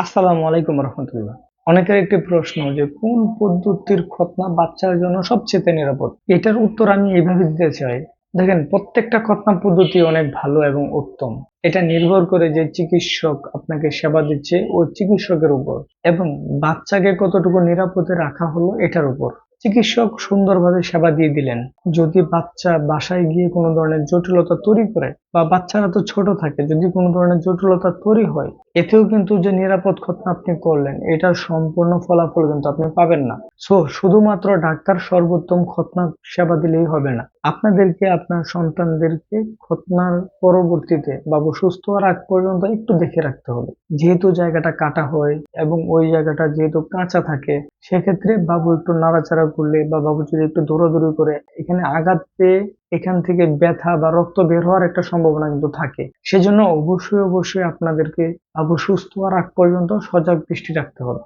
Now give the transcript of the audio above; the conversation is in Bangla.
আসসালামু আলাইকুম রহমতুল্লাহ। অনেকের একটি প্রশ্ন যে, কোন পদ্ধতির খতনা বাচ্চার জন্য সবচেয়ে নিরাপদ? এটার উত্তর আমি এইভাবে দিতে চাই। দেখেন, প্রত্যেকটা খতনা পদ্ধতি অনেক ভালো এবং উত্তম। এটা নির্ভর করে যে চিকিৎসক আপনাকে সেবা দিচ্ছে ও চিকিৎসকের উপর এবং বাচ্চাকে কতটুকু নিরাপদে রাখা হলো এটার উপর। চিকিৎসক সুন্দরভাবে সেবা দিয়ে দিলেন। যদি বাচ্চা বাসায় গিয়ে কোনো ধরনের জটিলতা তৈরি করে বা বাচ্চারা তো ছোট থাকে, যদি কোনো ধরনের জটিলতা তৈরি হয়, এতেও কিন্তু যে নিরাপদ খতনা আপনি করলেন, এটার সম্পূর্ণ ফলাফল কিন্তু আপনি পাবেন না। সো, শুধুমাত্র ডাক্তার সর্বোত্তম খতনা সেবা দিলেই হবে না। আপনাদেরকে, আপনার সন্তানদেরকে খতনার পরবর্তীতে বাবু সুস্থ হওয়ার আগ পর্যন্ত একটু দেখে রাখতে হবে। যেহেতু জায়গাটা কাটা হয় এবং ওই জায়গাটা যেহেতু কাঁচা থাকে, সেক্ষেত্রে বাবু একটু নাড়াচাড়া করলে বা বাবু যদি একটু দৌড়াদৌড়ি করে, এখানে আঘাত পেয়ে এখান থেকে ব্যথা বা রক্ত বের হওয়ার একটা সম্ভাবনা কিন্তু থাকে। সেজন্য অবশ্যই অবশ্যই আপনাদেরকে বাবু সুস্থ হওয়ার আগ পর্যন্ত সজাগ দৃষ্টি রাখতে হবে।